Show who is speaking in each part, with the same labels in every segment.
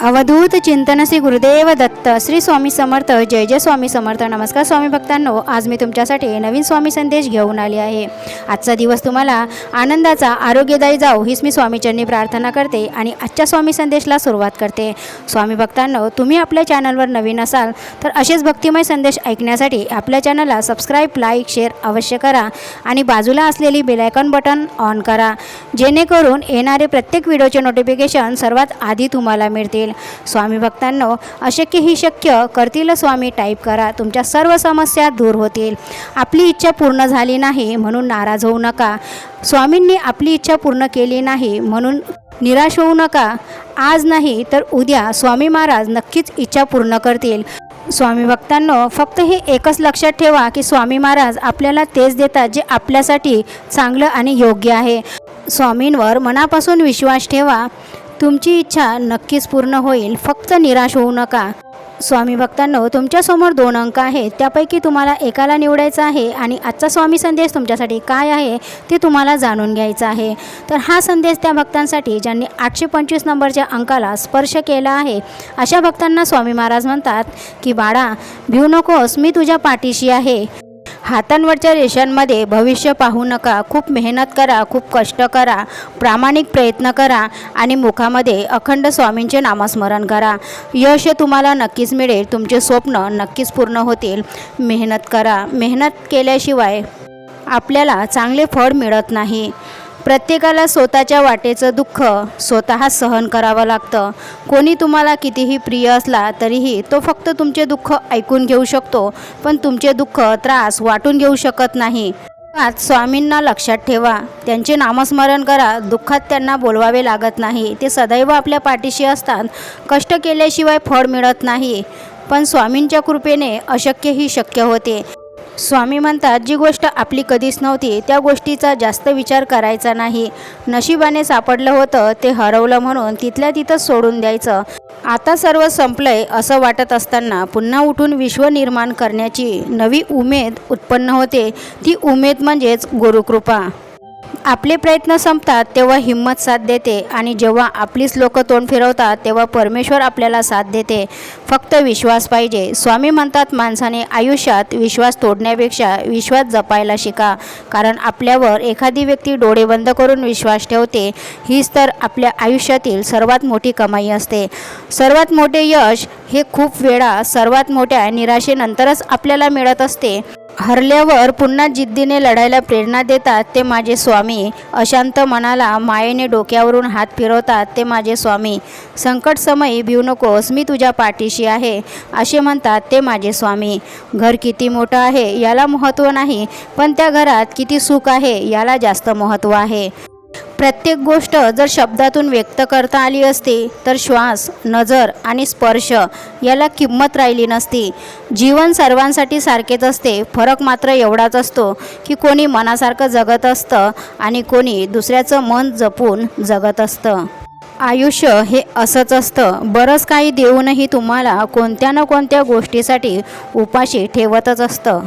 Speaker 1: अवधूत चिंतन श्री गुरुदेव दत्त श्री स्वामी समर्थ जय जय स्वामी समर्थ. नमस्कार स्वामी भक्तांनो आज मी तुमच्यासाठी नवीन स्वामी संदेश घेऊन आली आहे. आजचा दिवस तुम्हाला आनंदाचा आरोग्यदायी जाऊ हीच मी स्वामीचरणी प्रार्थना करते आणि आजच्या स्वामी संदेशला सुरुवात करते. स्वामी भक्तांनो तुम्ही आपल्या चॅनलवर नवीन असाल तर असेच भक्तिमय संदेश ऐकण्यासाठी आपल्या चॅनलला सबस्क्राईब लाईक शेअर अवश्य करा आणि बाजूला असलेली बेलायकॉन बटन ऑन करा. जेणेकरून येणारे प्रत्येक व्हिडिओचे नोटिफिकेशन सर्वात आधी तुम्हाला मिळतील. स्वामी भक्तांनो अशक्य ही शक्य करतील स्वामी टाईप करा. तुमच्या सर्व समस्या दूर होतील. आपली इच्छा पूर्ण झाली नाही म्हणून नाराज होऊ नका. स्वामींनी आपली इच्छा पूर्ण केली नाही म्हणून निराश होऊ नका. आज नाही तर उद्या स्वामी महाराज नक्कीच इच्छा पूर्ण करतील. स्वामी भक्तांनो फक्त हे एकच लक्षात ठेवा की स्वामी महाराज आपल्याला तेच देतात जे आपल्यासाठी चांगलं आणि योग्य आहे. स्वामींवर मनापासून विश्वास ठेवा. तुमची इच्छा नक्कीच पूर्ण होईल. फक्त निराश होऊ नका. स्वामी भक्तांनो तुमच्यासमोर दोन अंक आहेत. त्यापैकी तुम्हाला एकाला निवडायचं आहे आणि आजचा स्वामी संदेश तुमच्यासाठी काय आहे ते तुम्हाला जाणून घ्यायचं आहे. तर हा संदेश त्या भक्तांसाठी ज्यांनी आठशे पंचवीस नंबरच्या अंकाला स्पर्श केला आहे अशा भक्तांना स्वामी महाराज म्हणतात की बाळा भिऊ नकोस मी तुझ्या पाठीशी आहे. हातांवरच्या रेषांमध्ये भविष्य पाहू नका. खूप मेहनत करा खूप कष्ट करा प्रामाणिक प्रयत्न करा आणि मुखामध्ये अखंड स्वामींचे नामस्मरण करा. यश तुम्हाला नक्कीच मिळेल तुमचे स्वप्न नक्कीच पूर्ण होतील. मेहनत करा. मेहनत केल्याशिवाय आपल्याला चांगले फळ मिळत नाही. प्रत्येकाला स्वतःच्या वाटेचं दुःख स्वतः सहन करावं लागतं. कोणी तुम्हाला कितीही प्रिय असला तरीही तो फक्त तुमचे दुःख ऐकून घेऊ शकतो पण तुमचे दुःख त्रास वाटून घेऊ शकत नाही. आज स्वामींना लक्षात ठेवा त्यांचे नामस्मरण करा दुःखात त्यांना बोलवावे लागत नाही ते सदैव आपल्या पाठीशी असतात कष्ट केल्याशिवाय फळ मिळत नाही. पण स्वामींच्या कृपेने अशक्यही शक्य होते. स्वामी म्हणतात जी गोष्ट आपली कधीच नव्हती त्या गोष्टीचा जास्त विचार करायचा नाही. नशिबाने सापडलं होतं ते हरवलं म्हणून तिथल्या तिथंच सोडून द्यायचं. आता सर्व संपलंय असं वाटत असताना पुन्हा उठून विश्व निर्माण करण्याची नवी उमेद उत्पन्न होते. ती उमेद म्हणजेच गुरुकृपा. आपले प्रयत्न संपतात तेव्हा हिंमत साथ देते आणि जेव्हा आपलीच लोक तोंड फिरवतात तेव्हा परमेश्वर आपल्याला साथ देते. फक्त विश्वास पाहिजे. स्वामी म्हणतात माणसाने आयुष्यात विश्वास तोडण्यापेक्षा विश्वास जपायला शिका कारण आपल्यावर एखादी व्यक्ती डोळे बंद करून विश्वास ठेवते हीच तर आपल्या आयुष्यातील सर्वात मोठी कमाई असते. सर्वात मोठे यश हे खूप वेळा सर्वात मोठ्या निराशेनंतरच आपल्याला मिळत असते. हरल्यावर पुन्हा जिद्दीने लढायला प्रेरणा देतात ते माझे स्वामी. अशांत मनाला मायेने डोक्यावरून हात फिरवतात ते माझे स्वामी. संकट समयी भिऊ नकोस मी तुझ्या पाठीशी आहे असे म्हणतात ते माझे स्वामी. घर किती मोठं आहे याला महत्त्व नाही पण त्या घरात किती सुख आहे याला जास्त महत्त्व आहे. प्रत्येक गोष्ट जर शब्दातून व्यक्त करता आली असती तर श्वास नजर आणि स्पर्श याला किंमत राहिली नसती. जीवन सर्वांसाठी सारखेच असते. फरक मात्र एवढाच असतो की कोणी मनासारखं जगत असतं आणि कोणी दुसऱ्याचं मन जपून जगत असतं. आयुष्य हे असंच असतं. बरंच काही देऊनही तुम्हाला कोणत्या ना कोणत्या गोष्टीसाठी उपाशी ठेवतच असतं.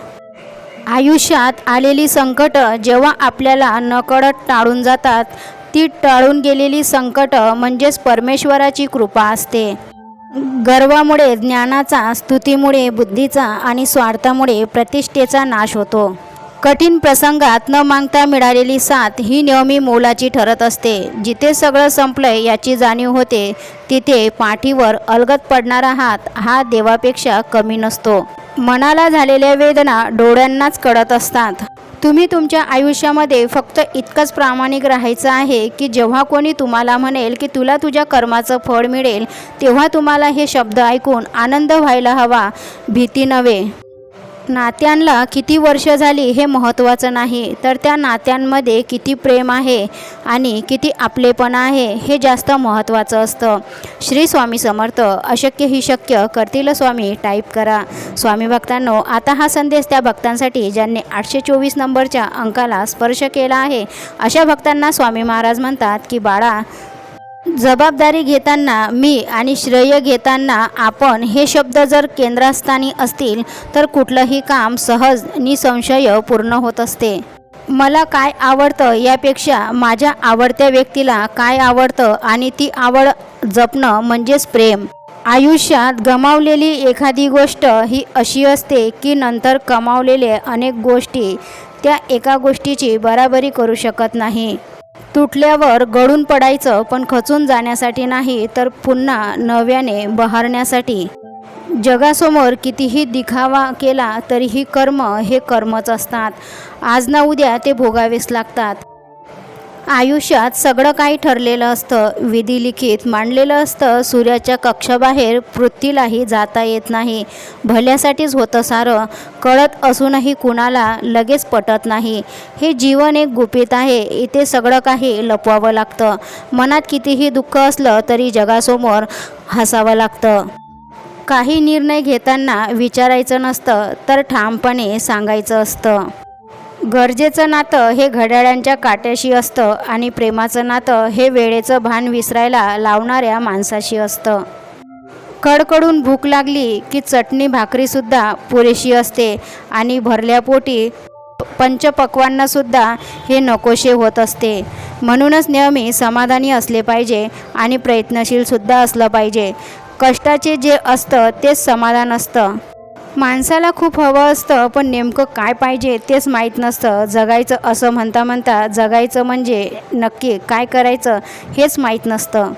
Speaker 1: आयुष्यात आलेली संकट जेव्हा आपल्याला नकळत टाळून जातात ती टाळून गेलेली संकट म्हणजेच परमेश्वराची कृपा असते. गर्वामुळे ज्ञानाचा स्तुतीमुळे बुद्धीचा आणि स्वार्थामुळे प्रतिष्ठेचा नाश होतो. कठीण प्रसंगात न मागता मिळालेली साथ ही नेहमी मोलाची ठरत असते. जिथे सगळं संपलंय याची जाणीव होते तिथे पाठीवर अलगत पडणारा हात हा देवापेक्षा कमी नसतो. मनाला झालेल्या वेदना डोळ्यांनाच कळत असतात. तुम्ही तुमच्या आयुष्यामध्ये फक्त इतकंच प्रामाणिक राहायचं आहे की जेव्हा कोणी तुम्हाला म्हणेल की तुला तुझ्या कर्माचं फळ मिळेल तेव्हा तुम्हाला हे शब्द ऐकून आनंद व्हायला हवा. भीती नव्हे. नात्यांना किती वर्ष झाली हे महत्त्वाचं नाही तर त्या नात्यांमध्ये किती प्रेम आहे आणि किती आपलेपणा आहे हे जास्त महत्त्वाचं असतं. श्री स्वामी समर्थ अशक्य ही शक्य करतील स्वामी टाईप करा. स्वामी भक्तांनो आता हा संदेश त्या भक्तांसाठी ज्यांनी आठशे चोवीस नंबरच्या अंकाला स्पर्श केला आहे अशा भक्तांना स्वामी महाराज म्हणतात की बाळा जबाबदारी घेताना मी आणि श्रेय घेताना आपण हे शब्द जर केंद्रस्थानी असतील तर कुठलंही काम सहज निसंशय पूर्ण होत असते. मला काय आवडतं यापेक्षा माझ्या आवडत्या व्यक्तीला काय आवडतं आणि ती आवड जपणं म्हणजेच प्रेम. आयुष्यात गमावलेली एखादी गोष्ट ही अशी असते की नंतर कमावलेले अनेक गोष्टी त्या एका गोष्टीची बराबरी करू शकत नाही. तुटल्यावर गळून पडायचं पण खचून जाण्यासाठी नाही तर पुन्हा नव्याने बहारण्यासाठी. जगासमोर कितीही दिखावा केला तरीही कर्म हे कर्मच असतात. आज ना उद्या ते भोगावेच लागतात. आयुष्यात सगळं काही ठरलेलं असतं. विधी लिखित मांडलेलं असतं. सूर्याच्या कक्षाबाहेर पृथ्वीलाही जाता येत नाही. भल्यासाठीच होतं सारं. कळत असूनही कुणाला लगेच पटत नाही. हे जीवन एक गुपित आहे. इथे सगळं काही लपवावं लागतं. मनात कितीही दुःख असलं तरी जगासमोर हसावं लागतं. काही निर्णय घेताना विचारायचं नसतं तर ठामपणे सांगायचं असतं. गरजेचं नातं हे घड्याळांच्या काट्याशी असतं आणि प्रेमाचं नातं हे वेळेचं भान विसरायला लावणाऱ्या माणसाशी असतं. कडकडून भूक लागली की चटणी भाकरीसुद्धा पुरेशी असते आणि भरल्या पोटी पंचपक्वांनासुद्धा हे नकोशे होत असते. म्हणूनच नेहमी समाधानी असले पाहिजे आणि प्रयत्नशीलसुद्धा असलं पाहिजे. कष्टाचे जे असतं तेच समाधान असतं. माणसाला खूप हवं असतं पण नेमकं काय पाहिजे तेच माहीत नसतं. जगायचं असं म्हणता म्हणता जगायचं म्हणजे नक्की काय करायचं हेच माहीत नसतं.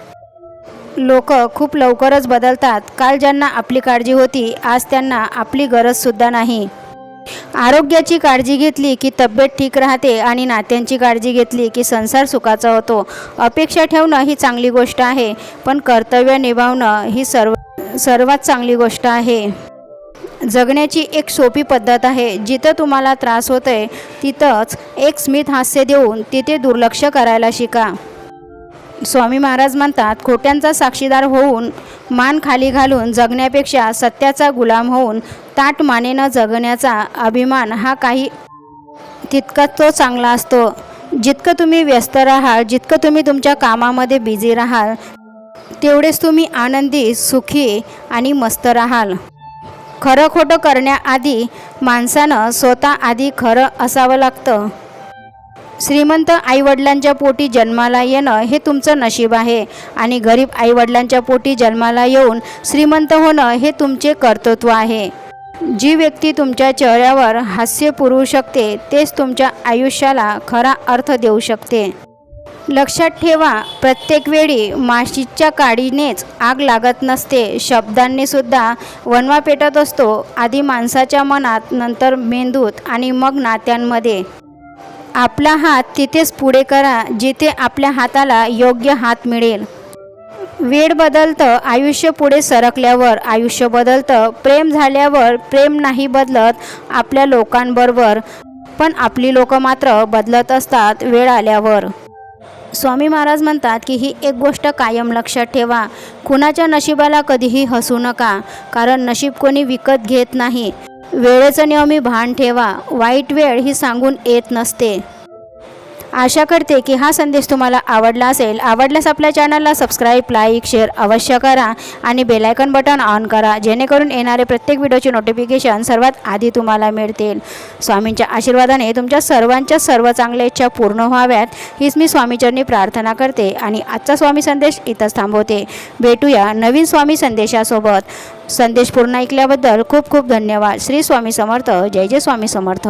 Speaker 1: लोक खूप लवकरच बदलतात. काल ज्यांना आपली काळजी होती आज त्यांना आपली गरजसुद्धा नाही. आरोग्याची काळजी घेतली की तब्येत ठीक राहते आणि नात्यांची काळजी घेतली की संसार सुखाचा होतो. अपेक्षा ठेवणं ही चांगली गोष्ट आहे पण कर्तव्य निभावणं ही सर्व सर्वात चांगली गोष्ट आहे. जगण्याची एक सोपी पद्धत आहे. जिथं तुम्हाला त्रास होतोय तिथंच एक स्मित हास्य देऊन तिथे दुर्लक्ष करायला शिका. स्वामी महाराज म्हणतात खोट्यांचा साक्षीदार होऊन मान खाली घालून जगण्यापेक्षा सत्याचा गुलाम होऊन ताट मानेनं जगण्याचा अभिमान हा काही तितकाच तो चांगला असतो. जितकं तुम्ही व्यस्त राहाल जितकं तुम्ही तुमच्या कामामध्ये बिझी राहाल तेवढेच तुम्ही आनंदी सुखी आणि मस्त राहाल. खरं खोटं करण्याआधी माणसानं स्वतः आधी खरं असावं लागतं. श्रीमंत आईवडिलांच्या पोटी जन्माला येणं हे तुमचं नशीब आहे आणि गरीब आईवडिलांच्या पोटी जन्माला येऊन श्रीमंत होणं हे तुमचे कर्तृत्व आहे. जी व्यक्ती तुमच्या चेहऱ्यावर हास्य पुरवू शकते तेच तुमच्या आयुष्याला खरा अर्थ देऊ शकते. लक्षात ठेवा प्रत्येक वेळी माशीच्या काडीनेच आग लागत नसते. शब्दांनी सुद्धा वनवा पेटत असतो. आधी माणसाच्या मनात नंतर मेंदूत आणि मग नात्यांमध्ये. आपला हात तिथेच पुढे करा जिथे आपल्या हाताला योग्य हात मिळेल. वेळ बदलतं आयुष्य पुढे सरकल्यावर. आयुष्य बदलतं प्रेम झाल्यावर. प्रेम नाही बदलत आपल्या लोकांबरोबर पण आपली लोकं मात्र बदलत असतात वेळ आल्यावर. स्वामी महाराज म्हणतात की ही एक गोष्ट कायम लक्षात ठेवा. कुणाच्या नशिबाला कधीही हसू नका कारण नशीब कोणी विकत घेत नाही. वेळेचं नेहमी भान ठेवा. वाईट वेळ ही सांगून येत नसते. आशा करते की हा संदेश तुम्हाला आवडला असेल. आवडल्यास आपल्या चॅनलला सबस्क्राईब लाईक शेअर अवश्य करा आणि बेलायकन बटन ऑन करा जेणेकरून येणारे प्रत्येक व्हिडिओचे नोटिफिकेशन सर्वात आधी तुम्हाला मिळतील. स्वामींच्या आशीर्वादाने तुमच्या सर्वांच्या सर्व चांगल्या इच्छा पूर्ण व्हाव्यात. हीच मी स्वामीचरणी प्रार्थना करते आणि आजचा स्वामी संदेश इथंच थांबवते. भेटूया नवीन स्वामी संदेशासोबत. संदेश पूर्ण ऐकल्याबद्दल खूप खूप धन्यवाद. श्री स्वामी समर्थ. जय जय स्वामी समर्थ.